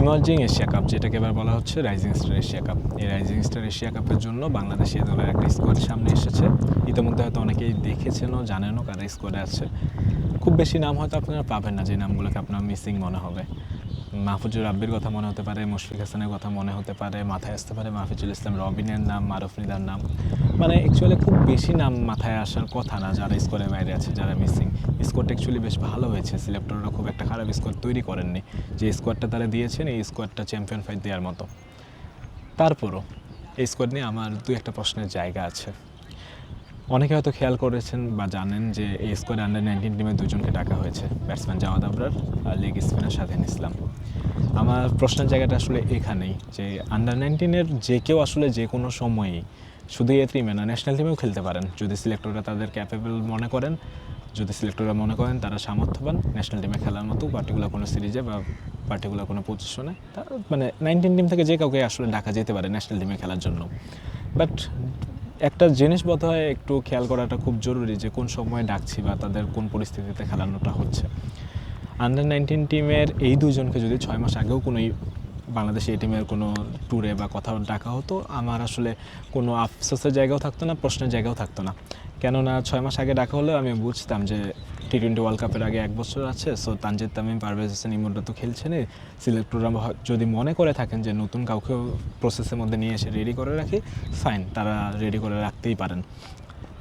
Emerging Asia cup, যেটাকে এবার বলা হচ্ছে রাইজিং স্টার এশিয়া কাপ। এই রাইজিং স্টার এশিয়া কাপের জন্য বাংলাদেশ এই দলের একটা স্কোয়াড সামনে এসেছে। ইতিমধ্যে হয়তো অনেকেই দেখেছেনও, জানেনও কারা স্কোয়াডে আছে। খুব বেশি নাম হয়তো আপনারা পাবেন না, যে নামগুলোকে আপনার মিসিং মনে হবে। মাহফুজুর রাব্বির কথা মনে হতে পারে, মুশফিক হাসানের কথা মনে হতে পারে, মাথায় আসতে পারে মাহফিজুল ইসলাম রবিনের নাম, মারুফ নিদার নাম। মানে অ্যাকচুয়ালি খুব বেশি নাম মাথায় আসার কথা না যারা স্কোরের বাইরে আছে, যারা মিসিং স্কোরটা অ্যাকচুয়ালি বেশ ভালো হয়েছে, সিলেক্টররা খুব একটা খারাপ স্কোর তৈরি করেননি। যে স্কোয়াডটা তারা দিয়েছেন, এই স্কোয়াডটা চ্যাম্পিয়ন ফাইট দেওয়ার মতো। তারপরও এই স্কোয়াড নিয়ে আমার দুই একটা প্রশ্নের জায়গা আছে। অনেকে হয়তো খেয়াল করেছেন বা জানেন যে এই স্কোয়ার আন্ডার নাইনটিন টিমে দুজনকে ডাকা হয়েছে ব্যাটসম্যান জাওয়াদ আবরার আর লেগ স্পিনার স্বাধীন ইসলাম। আমার প্রশ্নের জায়গাটা আসলে এখানেই যে আন্ডার নাইনটিনের যে কেউ আসলে যে কোনো সময়েই শুধু এ টিমে না ন্যাশনাল টিমেও খেলতে পারেন। যদি সিলেক্টররা তাদের ক্যাপেবল মনে করেন, যদি সিলেক্টররা মনে করেন তারা সামর্থ্যবান ন্যাশনাল টিমে খেলার মতো পার্টিকুলার কোনো সিরিজে বা পার্টিকুলার কোনো পজিশনে তা মানে নাইনটিন টিম থেকে যে কাউকে আসলে ডাকা যেতে পারে ন্যাশনাল টিমে খেলার জন্য। বাট একটা জিনিস বোধ হয় একটু খেয়াল করাটা খুব জরুরি যে কোন সময় ডাকছি বা তাদের কোন পরিস্থিতিতে খেলানোটা হচ্ছে। আন্ডার নাইনটিন টিমের এই দুজনকে যদি ছয় মাস আগেও কোনো বাংলাদেশ এই টিমের কোনো ট্যুরে বা কোথাও ডাকা হতো, আমার আসলে কোনো আফসোসের জায়গাও থাকতো না, প্রশ্নের জায়গাও থাকতো না। কেননা ছয় মাস আগে ডাকা হলেও আমি বুঝতাম যে টি টোয়েন্টি ওয়ার্ল্ড কাপের আগে এক বছর আছে সো তানজিদ তামিম, পারভেজ হোসেন ইমুররা তো খেলছেনই সিলেক্টররা যদি মনে করে থাকেন যে নতুন কাউকেও প্রসেসের মধ্যে নিয়ে এসে রেডি করে রাখি ফাইন তারা রেডি করে রাখতেই পারেন।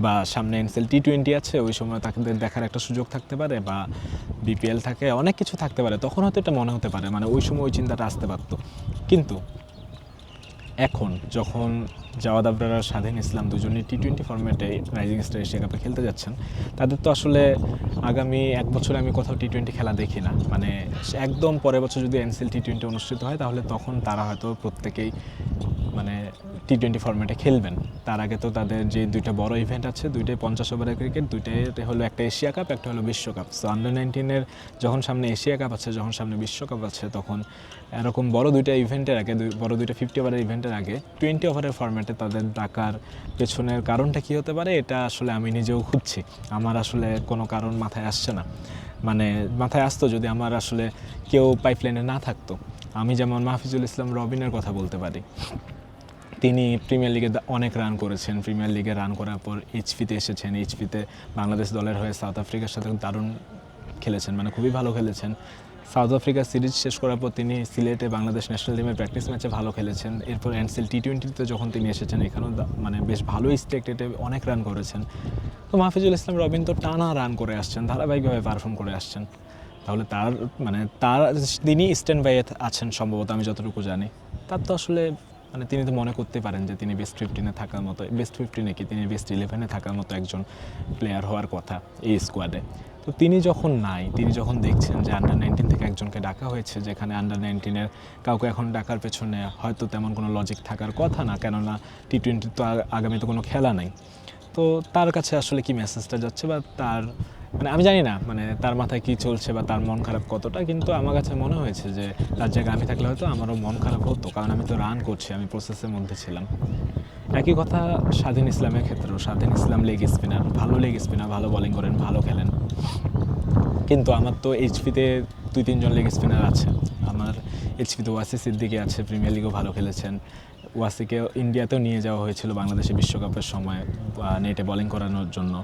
বা সামনে এনসেল টি টোয়েন্টি আছে, ওই সময় তাকে দেখার একটা সুযোগ থাকতে পারে, বা বিপিএল থাকে, অনেক কিছু থাকতে পারে, তখন হয়তো এটা মনে হতে পারে মানে ওই সময় ওই চিন্তাটা আসতে পারতো। কিন্তু এখন, যখন জাওয়াদ আবরার স্বাধীন ইসলাম দুজনই টি টোয়েন্টি ফর্ম্যাটে রাইজিং স্টার এশিয়া কাপে খেলতে যাচ্ছেন, তাদের তো আসলে আগামী এক বছরে আমি কোথাও টি টোয়েন্টি খেলা দেখি না। মানে একদম পরের বছর যদি এনসিএল টি টোয়েন্টি অনুষ্ঠিত হয়, তাহলে তখন তারা হয়তো প্রত্যেকেই মানে টি টোয়েন্টি ফর্ম্যাটে খেলবেন। তার আগে তো তাদের যে দুইটা বড় ইভেন্ট আছে, দুইটাই পঞ্চাশ ওভারের ক্রিকেট দুইটাই হলো একটা এশিয়া কাপ একটা হলো বিশ্বকাপ সো আন্ডার নাইনটিনের যখন সামনে এশিয়া কাপ আছে, যখন সামনে বিশ্বকাপ আছে, তখন এরকম বড় দুইটা ইভেন্টের আগে বড় দুইটা ফিফটি ওভারের ইভেন্টের আগে টোয়েন্টি ওভারের ফর্ম্যাটে তাদের ডাকার পেছনের কারণটা কী হতে পারে, এটা আসলে আমি নিজেও খুঁজছি। আমার আসলে কোনো কারণ মাথায় আসছে না। মানে মাথায় আসতো যদি আমার আসলে কেউ পাইপলাইনে না থাকতো। আমি যেমন মাহফিজুল ইসলাম রবিনের কথা বলতে পারি। তিনি প্রিমিয়ার লিগে অনেক রান করেছেন। প্রিমিয়ার লিগে রান করার পর এইচপিতে এসেছেন। এইচপিতে বাংলাদেশ দলের হয়ে সাউথ আফ্রিকার সাথে দারুণ খেলেছেন মানে খুবই ভালো খেলেছেন। সাউথ আফ্রিকা সিরিজ শেষ করার পর তিনি সিলেটে বাংলাদেশ ন্যাশনাল টিমের প্র্যাকটিস ম্যাচে ভালো খেলেছেন। এরপর এনসিএল টি টোয়েন্টিতে যখন তিনি এসেছেন, এখানেও মানে বেশ ভালোই স্টেক অনেক রান করেছেন। তো মাহফিজুল ইসলাম, রবিন তো টানা রান করে আসছেন, ধারাবাহিকভাবে পারফর্ম করে আসছেন। তাহলে তার মানে তার, তিনি স্ট্যান্ড বাই আছেন সম্ভবত, আমি যতটুকু জানি। তার তো আসলে মানে তিনি তো মনে করতে পারেন যে তিনি বেস্ট ফিফটিনে থাকার মতো বেস্ট ফিফটিনে কি তিনি বেস্ট ইলেভেনে থাকার মতো একজন প্লেয়ার হওয়ার কথা এই স্কোয়াডে তো তিনি যখন নাই, তিনি যখন দেখছেন যে আন্ডার নাইনটিন থেকে একজনকে ডাকা হয়েছে, যেখানে আন্ডার নাইনটিনের কাউকে এখন ডাকার পেছনে হয়তো তেমন কোনো লজিক থাকার কথা না, কেননা টি টোয়েন্টি তো আগামীতে কোনো খেলা নাই। তো তার কাছে আসলে কি মেসেজটা যাচ্ছে বা তার মানে আমি জানি না মানে তার মাথায় কি চলছে বা তার মন খারাপ কতটা, কিন্তু আমার কাছে মনে হয়েছে যে তার জায়গায় আমি থাকলে হয়তো আমারও মন খারাপ হতো, কারণ আমি তো রান করছি, আমি প্রসেসের মধ্যে ছিলাম। একই কথা স্বাধীন ইসলামের ক্ষেত্রেও, স্বাধীন ইসলাম লেগ স্পিনার ভালো লেগ স্পিনার ভালো বোলিং করেন, ভালো খেলেন। কিন্তু আমার তো এইচপিতে দুই তিনজন লেগ স্পিনার আছে। আমার এইচপিতে ওয়াসি সিদ্দিকি আছে প্রিমিয়ার লিগও ভালো খেলেছেন। ওয়াসিকে ইন্ডিয়াতেও নিয়ে যাওয়া হয়েছিল বাংলাদেশে বিশ্বকাপের সময় নেটে বোলিং করানোর জন্য।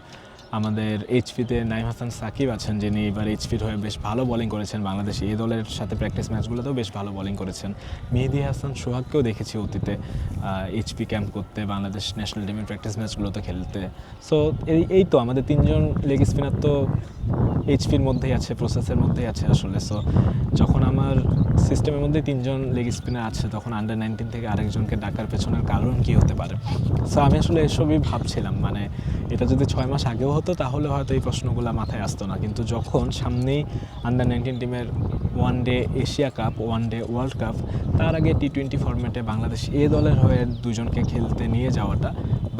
আমাদের এইচপিতে নাইম হাসান সাকিব আছেন, যিনি এবার এইচপির হয়ে বেশ ভালো বোলিং করেছেন। বাংলাদেশ এই দলের সাথে প্র্যাকটিস ম্যাচগুলোতেও বেশ ভালো বোলিং করেছেন। মেহেদি হাসান সোহাগকেও দেখেছি অতীতে এইচপি ক্যাম্প করতে, বাংলাদেশ ন্যাশনাল টিমের প্র্যাকটিস ম্যাচগুলোতে খেলতে। সো এই এই তো আমাদের তিনজন লেগ স্পিনার তো এইচপির মধ্যেই আছে প্রসেসের মধ্যেই আছে আসলে। সো যখন আমার সিস্টেমের মধ্যে তিনজন লেগ স্পিনার আছে, তখন আন্ডার নাইনটিন থেকে আরেকজনকে ডাকার পেছনের কারণ কী হতে পারে? সো আমি আসলে এসবই ভাবছিলাম মানে এটা যদি ছয় মাস আগেও হতো, তাহলে হয়তো এই প্রশ্নগুলো মাথায় আসতো না। কিন্তু যখন সামনেই আন্ডার নাইনটিন টিমের one day Asia cup one day world cup তার আগে টি টোয়েন্টি ফর্মেটে বাংলাদেশ এ দলের হয়ে দুজনকে খেলতে নিয়ে যাওয়াটা।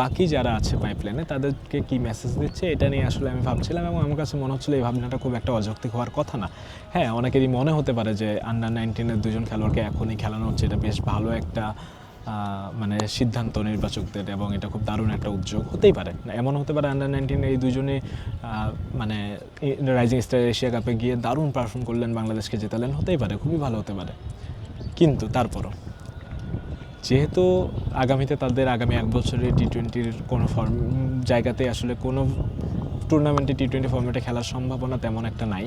বাকি যারা আছে পাইপলাইনে তাদেরকে কি মেসেজ দিচ্ছে এটা নিয়ে আসলে আমি ভাবছিলাম এবং আমার কাছে মনে হচ্ছিল এই ভাবনাটা খুব একটা অযৌক্তিক হওয়ার কথা না। হ্যাঁ অনেকেরই মনে হতে পারে যে আন্ডার নাইনটিনের দুজন খেলোয়াড়কে এখনই খেলানো হচ্ছে, এটা বেশ ভালো একটা মানে সিদ্ধান্ত নির্বাচকদের, এবং এটা খুব দারুণ একটা উদ্যোগ। হতেই পারে এমন হতে পারে আন্ডার নাইনটিন এই দুজনে মানে রাইজিং স্টার এশিয়া কাপে গিয়ে দারুণ পারফর্ম করলেন, বাংলাদেশকে জেতালেন, হতেই পারে, খুবই ভালো হতে পারে। কিন্তু তারপরও, যেহেতু আগামীতে তাদের আগামী এক বছরে টি টোয়েন্টির কোনো ফর্ম জায়গাতে আসলে কোনো টুর্নামেন্টে টি টোয়েন্টি ফর্মেটে খেলার সম্ভাবনা তেমন একটা নাই।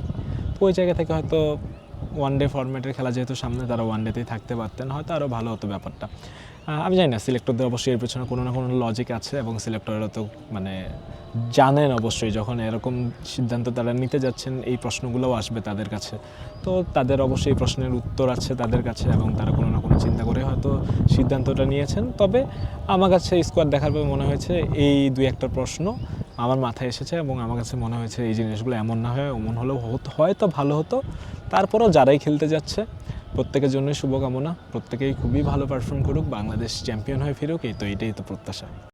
ওই জায়গা থেকে হয়তো ওয়ান ডে ফর্মেটের খেলা যেহেতু সামনে তারা ওয়ান ডেতেই থাকতে পারতেন, হয়তো আরও ভালো হতো ব্যাপারটা। আমি জানি না সিলেক্টরদের অবশ্যই এর পেছনে কোনো না কোনো লজিক আছে এবং সিলেক্টররা তো মানে জানেন অবশ্যই যখন এরকম সিদ্ধান্ত তারা নিতে যাচ্ছেন, এই প্রশ্নগুলোও আসবে তাদের কাছে। তো তাদের অবশ্যই এই প্রশ্নের উত্তর আছে তাদের কাছে এবং তারা কোনো না কোনো চিন্তা করে হয়তো সিদ্ধান্তটা নিয়েছেন। তবে আমার কাছে স্কোয়াড দেখার পর মনে হয়েছে এই দুই একটা প্রশ্ন আমার মাথায় এসেছে এবং আমার কাছে মনে হয়েছে এই জিনিসগুলো এমন না হয়, এমন হলেও হয়তো ভালো হতো। তারপরেও যারাই খেলতে যাচ্ছে, প্রত্যেকের জন্যই শুভকামনা, প্রত্যেকেই খুবই ভালো পারফর্ম করুক, বাংলাদেশ চ্যাম্পিয়ন হয়ে ফিরুক, এই তো, এটাই তো প্রত্যাশা।